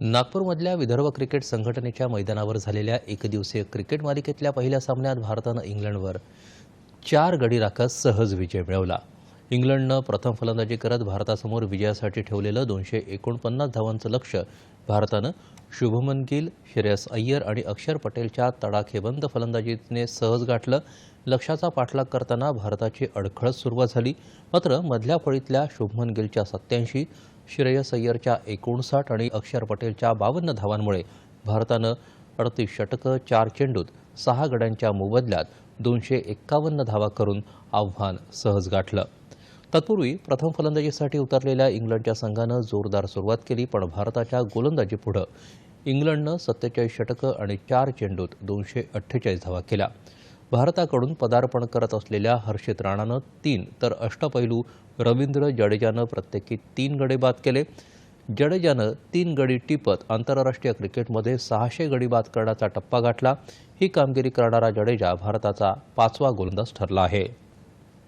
नागपूरमधल्या विदर्भ क्रिकेट संघटनेच्या मैदानावर झालेल्या एकदिवसीय क्रिकेट मालिकेतल्या पहिल्या सामन्यात भारतानं इंग्लंडवर चार गडी राखत सहज विजय मिळवला. इंग्लंडनं प्रथम फलंदाजी करत भारतासमोर विजयासाठी ठेवलेलं दोनशे एकोणपन्नास धावांचं लक्ष भारतानं शुभमन गिल श्रेयस अय्यर आणि अक्षर पटेलच्या तडाखेबंद फलंदाजीने सहज गाठलं. लक्षाचा पाठलाग करताना भारताची अडखळत सुरुवात झाली. मात्र मधल्या फळीतल्या शुभमन गिलच्या सत्याऐंशी श्रेयस अय्यरच्या एकोणसाठ आणि अक्षर पटेलच्या बावन्न धावांमुळे भारतानं अडतीस षटकं चार चेंडूत सहा गड्यांच्या मोबदल्यात दोनशे एक्कावन्न धावा करून आव्हान सहज गाठलं. तत्पूर्वी प्रथम फलंदाजीसाठी उतरलेल्या इंग्लंडच्या संघानं जोरदार सुरुवात केली पण भारताच्या गोलंदाजीपुढं इंग्लंडनं सत्तेचाळीस षटकं आणि चार चेंडूत दोनशे अठ्ठेचाळीस धावा केल्या. भारताकडून पदार्पण करत असलेल्या हर्षित राणानं तीन तर अष्टपैलू रवींद्र जडेजानं प्रत्येकी तीन गडे बाद केले. जडेजानं तीन गडी टिपत आंतरराष्ट्रीय क्रिकेटमध्ये सहाशे गडी बाद करण्याचा टप्पा गाठला. ही कामगिरी करणारा जडेजा भारताचा पाचवा गोलंदाज ठरला आहे.